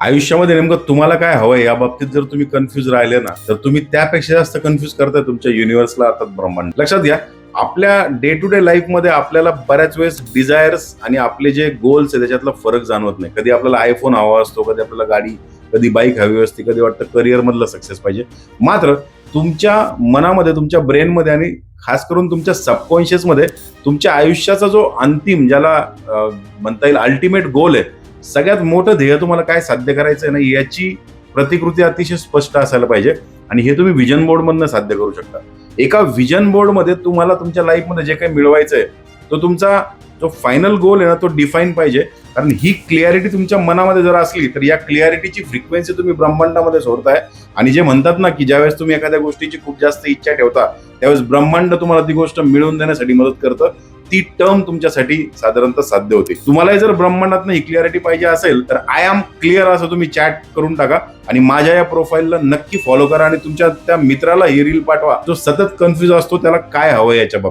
आयुष्यामध्ये नेमकं तुम्हाला काय हवंय? या बाबतीत जर तुम्ही कन्फ्युज राहिले ना तर तुम्ही त्यापेक्षा जास्त कन्फ्युज करताय तुमच्या युनिव्हर्सला अर्थात ब्रह्मांड. लक्षात घ्या आपल्या डे टू डे लाईफमध्ये आपल्याला बऱ्याच वेळेस डिझायर्स आणि आपले जे गोल्स आहे त्याच्यातला फरक जाणवत नाही. कधी आपल्याला आयफोन हवा असतो कधी आपल्याला गाडी कधी बाईक हवी असते कधी वाटतं करिअर मधलं सक्सेस पाहिजे. मात्र तुमच्या मनामध्ये तुमच्या ब्रेनमध्ये आणि खास करून तुमच्या सबकॉन्शियसमध्ये तुमच्या आयुष्याचा जो अंतिम ज्याला म्हणता येईल अल्टिमेट गोल आहे सगळ्यात मोठं ध्येय तुम्हाला काय साध्य करायचं आहे ना याची प्रतिकृती अतिशय स्पष्ट असायला पाहिजे. आणि हे तुम्ही विजन बोर्डमधनं साध्य करू शकता. एका विजन बोर्डमध्ये तुम्हाला तुमच्या लाईफमध्ये जे काही मिळवायचं आहे तो तुमचा जो फायनल गोल आहे ना तो डिफाईन पाहिजे. कारण ही क्लिअरिटी तुमच्या मनामध्ये जर असली तर या क्लिअरिटीची फ्रिक्वेन्सी तुम्ही ब्रह्मांडामध्ये सोडताय. आणि जे म्हणतात ना की ज्यावेळेस तुम्ही एखाद्या गोष्टीची खूप जास्त इच्छा ठेवता त्यावेळेस ब्रह्मांड तुम्हाला ती गोष्ट मिळवून देण्यासाठी मदत करतं. ती टर्म तुमच्यासाठी साधारणतः साध्य होते. तुम्हालाही जर ब्रह्मांडात ही क्लिअरिटी पाहिजे असेल तर आय एम क्लिअर असं तुम्ही चॅट करून टाका आणि माझ्या या प्रोफाईलला नक्की फॉलो करा आणि तुमच्या त्या मित्राला ही रील पाठवा. जो सतत कन्फ्युज असतो त्याला काय हवं याच्या बाबतीत?